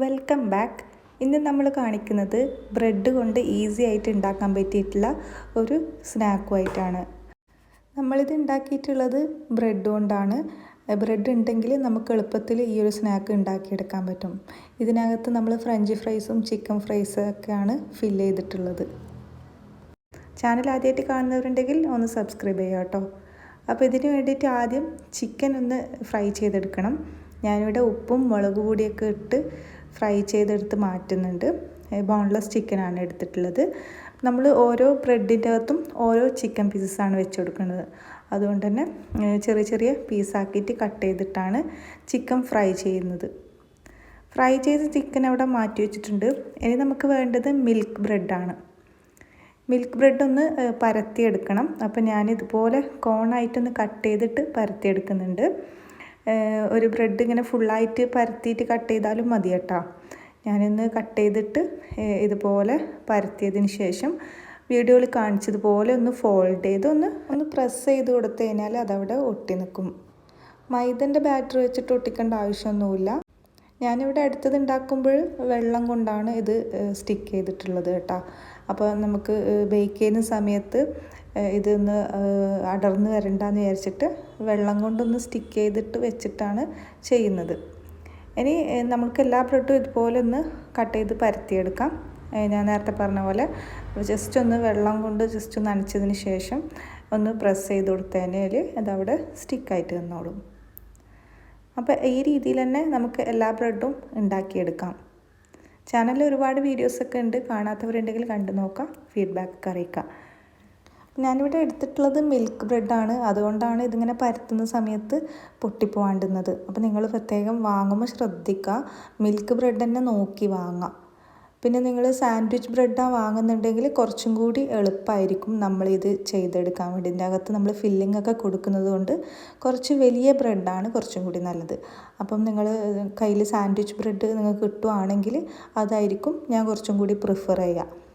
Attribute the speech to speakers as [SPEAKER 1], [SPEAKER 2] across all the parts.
[SPEAKER 1] Welcome back ഇന്ന് നമ്മൾ കാണിക്കുന്നത് ബ്രെഡ് കൊണ്ട് ഈസി ആയിട്ട് ഉണ്ടാക്കാൻ പറ്റിയിട്ടുള്ള ഒരു സ്നാക്കുമായിട്ടാണ് നമ്മളിത് ഉണ്ടാക്കിയിട്ടുള്ളത് ബ്രെഡ് കൊണ്ടാണ്. ബ്രെഡ് ഉണ്ടെങ്കിൽ നമുക്ക് എളുപ്പത്തിൽ ഈ ഒരു സ്നാക്ക് ഉണ്ടാക്കിയെടുക്കാൻ പറ്റും. ഇതിനകത്ത് നമ്മൾ ഫ്രഞ്ച് ഫ്രൈസും ചിക്കൻ ഫ്രൈസും ഒക്കെയാണ് ഫില്ല് ചെയ്തിട്ടുള്ളത്. ചാനൽ ആദ്യമായിട്ട് കാണുന്നവരുണ്ടെങ്കിൽ ഒന്ന് സബ്സ്ക്രൈബ് ചെയ്യുക കേട്ടോ. അപ്പോൾ ഇതിന് വേണ്ടിയിട്ട് ആദ്യം ചിക്കൻ ഒന്ന് ഫ്രൈ ചെയ്തെടുക്കണം. ഞാനിവിടെ ഉപ്പും മുളക് പൊടിയൊക്കെ ഇട്ട് ഫ്രൈ ചെയ്തെടുത്ത് മാറ്റുന്നുണ്ട്. ബോൺലെസ് ചിക്കനാണ് എടുത്തിട്ടുള്ളത്. നമ്മൾ ഓരോ ബ്രെഡിന്റെ അകത്തും ഓരോ ചിക്കൻ പീസസാണ് വെച്ച് കൊടുക്കുന്നത് അതുകൊണ്ട് തന്നെ ചെറിയ ചെറിയ പീസാക്കിയിട്ട് കട്ട് ചെയ്തിട്ടാണ് ചിക്കൻ ഫ്രൈ ചെയ്യുന്നത്. ഫ്രൈ ചെയ്ത ചിക്കൻ അവിടെ മാറ്റി വെച്ചിട്ടുണ്ട്. ഇനി നമുക്ക് വേണ്ടത് മിൽക്ക് ബ്രെഡാണ്. മിൽക്ക് ബ്രെഡ് ഒന്ന് പരത്തിയെടുക്കണം. അപ്പോൾ ഞാനിതുപോലെ കോണായിട്ടൊന്ന് കട്ട് ചെയ്തിട്ട് പരത്തിയെടുക്കുന്നുണ്ട്. ഒരു ബ്രെഡ് ഇങ്ങനെ ഫുള്ളായിട്ട് പരത്തിയിട്ട് കട്ട് ചെയ്താലും മതി കേട്ടോ. ഞാനിന്ന് കട്ട് ചെയ്തിട്ട് ഇതുപോലെ പരത്തിയതിന് ശേഷം വീഡിയോയിൽ കാണിച്ചതുപോലെ ഒന്ന് ഫോൾഡ് ചെയ്ത് ഒന്ന് ഒന്ന് പ്രസ് ചെയ്ത് കൊടുത്തു കഴിഞ്ഞാൽ അതവിടെ ഒട്ടി നിൽക്കും. മൈദന്റെ ബാറ്റർ വെച്ചിട്ട് ഒട്ടിക്കേണ്ട ആവശ്യമൊന്നുമില്ല. ഞാനിവിടെ അടുത്തത് ഉണ്ടാക്കുമ്പോൾ വെള്ളം കൊണ്ടാണ് ഇത് സ്റ്റിക്ക് ചെയ്തിട്ടുള്ളത് കേട്ടോ. അപ്പോൾ നമുക്ക് ബേക്ക് ചെയ്യുന്ന സമയത്ത് ഇതൊന്ന് അടർന്ന് വരണ്ടെന്ന് വിചാരിച്ചിട്ട് വെള്ളം കൊണ്ടൊന്ന് സ്റ്റിക്ക് ചെയ്തിട്ട് വെച്ചിട്ടാണ് ചെയ്യുന്നത്. ഇനി നമുക്ക് എല്ലാ ബ്രെഡും ഇതുപോലെ ഒന്ന് കട്ട് ചെയ്ത് പരത്തിയെടുക്കാം. ഞാൻ നേരത്തെ പറഞ്ഞ പോലെ ജസ്റ്റ് ഒന്ന് വെള്ളം കൊണ്ട് ജസ്റ്റ് ഒന്ന് നനച്ചതിന് ശേഷം ഒന്ന് പ്രസ് ചെയ്ത് കൊടുത്തതിനാൽ അതവിടെ സ്റ്റിക്കായിട്ട് നിന്നോളും അപ്പോൾ ഈ രീതിയിൽ തന്നെ നമുക്ക് എല്ലാ ബ്രെഡും ഉണ്ടാക്കിയെടുക്കാം. ചാനലിൽ ഒരുപാട് വീഡിയോസൊക്കെ ഉണ്ട്. കാണാത്തവരുണ്ടെങ്കിൽ കണ്ടു നോക്കാം. ഫീഡ്ബാക്ക് അറിയിക്കാം. ഞാനിവിടെ എടുത്തിട്ടുള്ളത് മിൽക്ക് ബ്രെഡാണ് അതുകൊണ്ടാണ് ഇതിങ്ങനെ പരത്തുന്ന സമയത്ത് പൊട്ടിപ്പോവാണ്ടുന്നത് അപ്പോൾ നിങ്ങൾ പ്രത്യേകം വാങ്ങുമ്പോൾ ശ്രദ്ധിക്കുക. മിൽക്ക് ബ്രെഡ് തന്നെ നോക്കി വാങ്ങാം. പിന്നെ നിങ്ങൾ സാൻഡ്വിച്ച് ബ്രെഡാണ് വാങ്ങുന്നുണ്ടെങ്കിൽ കുറച്ചും കൂടി എളുപ്പമായിരിക്കും നമ്മളിത് ചെയ്തെടുക്കാൻ വേണ്ടി. ഇതിന്റെ അകത്ത് നമ്മൾ ഫില്ലിംഗ് ഒക്കെ കൊടുക്കുന്നത് കൊണ്ട് കുറച്ച് വലിയ ബ്രെഡാണ് കുറച്ചും കൂടി നല്ലത്. അപ്പം നിങ്ങൾ കയ്യിൽ സാൻഡ്വിച്ച് ബ്രെഡ് നിങ്ങൾക്ക് കിട്ടുവാണെങ്കിൽ അതായിരിക്കും ഞാൻ കുറച്ചും കൂടി പ്രിഫർ ചെയ്യുക.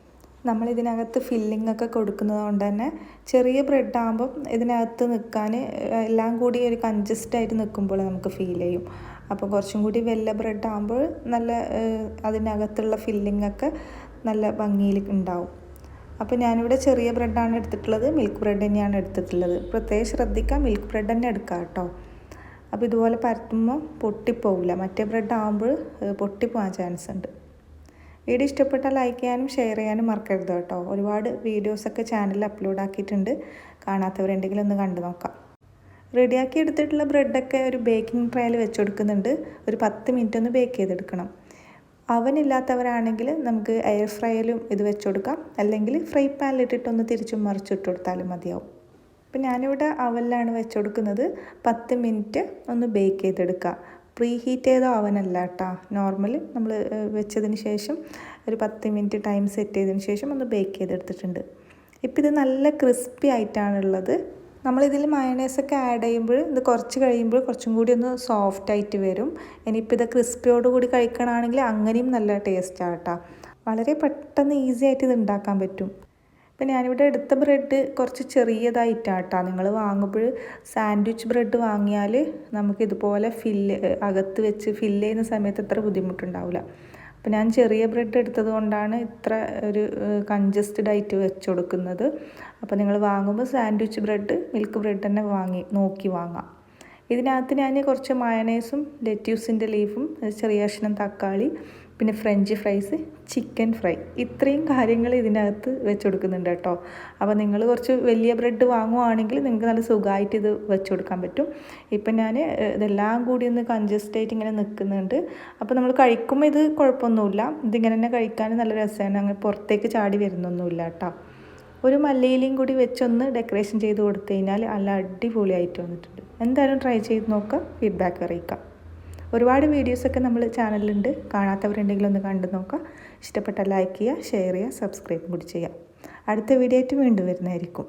[SPEAKER 1] നമ്മൾ ഇതിനകത്ത് ഫില്ലിംഗ് ഒക്കെ കൊടുക്കുന്നത് കൊണ്ട് തന്നെ ചെറിയ ബ്രെഡ് ആകുമ്പം ഇതിനകത്ത് നിൽക്കാൻ എല്ലാം കൂടി ഒരു കൺജസ്റ്റ് ആയിട്ട് നിൽക്കുമ്പോൾ നമുക്ക് ഫീൽ ചെയ്യും. അപ്പോൾ കുറച്ചും കൂടി വെല്ല ബ്രെഡ് ആകുമ്പോൾ നല്ല അതിനകത്തുള്ള ഫില്ലിംഗ് ഒക്കെ നല്ല ഭംഗിയിൽ ഉണ്ടാവും. അപ്പോൾ ഞാനിവിടെ ചെറിയ ബ്രെഡാണ് എടുത്തിട്ടുള്ളത് മിൽക്ക് ബ്രെഡ് തന്നെയാണ് എടുത്തിട്ടുള്ളത്. പ്രത്യേകം ശ്രദ്ധിക്കുക മിൽക്ക് ബ്രെഡ് തന്നെ എടുക്കുക കേട്ടോ. അപ്പോൾ ഇതുപോലെ പരത്തുമ്പോൾ പൊട്ടിപ്പോവില്ല. മറ്റേ ബ്രെഡ് ആകുമ്പോൾ പൊട്ടിപ്പോകാൻ ചാൻസ് ഉണ്ട്. വീഡിയോ ഇഷ്ടപ്പെട്ടാൽ ലൈക്ക് ചെയ്യാനും ഷെയർ ചെയ്യാനും മറക്കരുത് കേട്ടോ. ഒരുപാട് വീഡിയോസൊക്കെ ചാനലിൽ അപ്ലോഡ് ആക്കിയിട്ടുണ്ട്. കാണാത്തവരുണ്ടെങ്കിൽ ഒന്ന് കണ്ടു നോക്കാം. റെഡിയാക്കി എടുത്തിട്ടുള്ള ബ്രെഡൊക്കെ ഒരു ബേക്കിംഗ് ട്രയൽ വെച്ച് കൊടുക്കുന്നുണ്ട്. ഒരു പത്ത് മിനിറ്റ് ഒന്ന് ബേക്ക് ചെയ്തെടുക്കണം. അവനില്ലാത്തവരാണെങ്കിൽ നമുക്ക് എയർ ഫ്രൈയിലും ഇത് വെച്ച് കൊടുക്കാം. അല്ലെങ്കിൽ ഫ്രൈ പാനിൽ പാനിലിട്ടിട്ടൊന്ന് തിരിച്ചും മറിച്ചിട്ട് കൊടുത്താലും മതിയാവും. അപ്പം ഞാനിവിടെ അവലിലാണ് വെച്ച് കൊടുക്കുന്നത്. പത്ത് മിനിറ്റ് ഒന്ന് ബേക്ക് ചെയ്തെടുക്കുക പ്രീ ഹീറ്റ് ചെയ്ത ഓവനല്ല കേട്ടോ നോർമൽ നമ്മൾ വെച്ചതിന് ശേഷം ഒരു പത്ത് മിനിറ്റ് ടൈം സെറ്റ് ചെയ്തതിന് ശേഷം ഒന്ന് ബേക്ക് ചെയ്തെടുത്തിട്ടുണ്ട്. ഇപ്പം ഇത് നല്ല ക്രിസ്പി ആയിട്ടാണുള്ളത്. നമ്മളിതിൽ മയണൈസൊക്കെ ആഡ് ചെയ്യുമ്പോൾ ഇത് കുറച്ച് കഴിയുമ്പോൾ കുറച്ചും കൂടി ഒന്ന് സോഫ്റ്റ് ആയിട്ട് വരും. ഇനിയിപ്പോൾ ഇത് ക്രിസ്പിയോട് കൂടി കഴിക്കണമെങ്കിൽ അങ്ങനെയും നല്ല ടേസ്റ്റാണ് കേട്ടോ വളരെ പെട്ടെന്ന് ഈസി ആയിട്ട് ഇത് ഉണ്ടാക്കാൻ പറ്റും. ഇപ്പം ഞാനിവിടെ എടുത്ത ബ്രെഡ് കുറച്ച് ചെറിയതായിട്ടാട്ടോ. നിങ്ങൾ വാങ്ങുമ്പോൾ സാൻഡ്വിച്ച് ബ്രെഡ് വാങ്ങിയാൽ നമുക്കിതുപോലെ ഫില്ല് അകത്ത് വെച്ച് ഫില്ല് ചെയ്യുന്ന സമയത്ത് അത്ര ബുദ്ധിമുട്ടുണ്ടാവില്ല. അപ്പം ഞാൻ ചെറിയ ബ്രെഡ് എടുത്തത് കൊണ്ടാണ് ഇത്ര ഒരു കൺജസ്റ്റഡ് ആയിട്ട് വെച്ച് കൊടുക്കുന്നത്. അപ്പോൾ നിങ്ങൾ വാങ്ങുമ്പോൾ സാൻഡ്വിച്ച് ബ്രെഡ് മിൽക്ക് ബ്രെഡ് തന്നെ വാങ്ങി നോക്കി വാങ്ങാം. ഇതിനകത്ത് ഞാൻ കുറച്ച് മയണൈസും ലെറ്റ്യൂസിന്റെ ലീഫും ചെറിയ കഷ്ണം തക്കാളി പിന്നെ ഫ്രഞ്ച് ഫ്രൈസ് ചിക്കൻ ഫ്രൈ. ഇത്രയും കാര്യങ്ങൾ ഇതിനകത്ത് വെച്ച് കൊടുക്കുന്നുണ്ട് കേട്ടോ. അപ്പോൾ നിങ്ങൾ കുറച്ച് വലിയ ബ്രെഡ് വാങ്ങുവാണെങ്കിൽ നിങ്ങൾക്ക് നല്ല സുഖമായിട്ട് ഇത് വെച്ച് കൊടുക്കാൻ പറ്റും. ഇപ്പം ഞാൻ ഇതെല്ലാം കൂടി ഒന്ന് കൺജസ്റ്റ് ആയിട്ട് ഇങ്ങനെ നിൽക്കുന്നുണ്ട്. അപ്പോൾ നമ്മൾ കഴിക്കുമ്പോൾ ഇത് കുഴപ്പമൊന്നുമില്ല. ഇതിങ്ങനെ തന്നെ കഴിക്കാൻ നല്ല രസമാണ്. അങ്ങനെ പുറത്തേക്ക് ചാടി വരുന്നൊന്നുമില്ല കേട്ടോ. ഒരു മല്ലയിലയും കൂടി വെച്ചൊന്ന് ഡെക്കറേഷൻ ചെയ്ത് കൊടുത്തു കഴിഞ്ഞാൽ നല്ല അടിപൊളിയായിട്ട് വന്നിട്ടുണ്ട്. എന്തായാലും ട്രൈ ചെയ്ത് നോക്കാം. ഫീഡ്ബാക്ക് അറിയിക്കാം. ഒരുപാട് വീഡിയോസൊക്കെ നമ്മൾ ചാനലിലുണ്ട് കാണാത്തവരുണ്ടെങ്കിൽ ഒന്ന് കണ്ടു നോക്കുക. ഇഷ്ടപ്പെട്ട ലൈക്ക് ചെയ്യുക ഷെയർ ചെയ്യുക സബ്സ്ക്രൈബ് കൂടി ചെയ്യുക. അടുത്ത വീഡിയോ ആയിട്ട് വീണ്ടും വരുന്നതായിരിക്കും.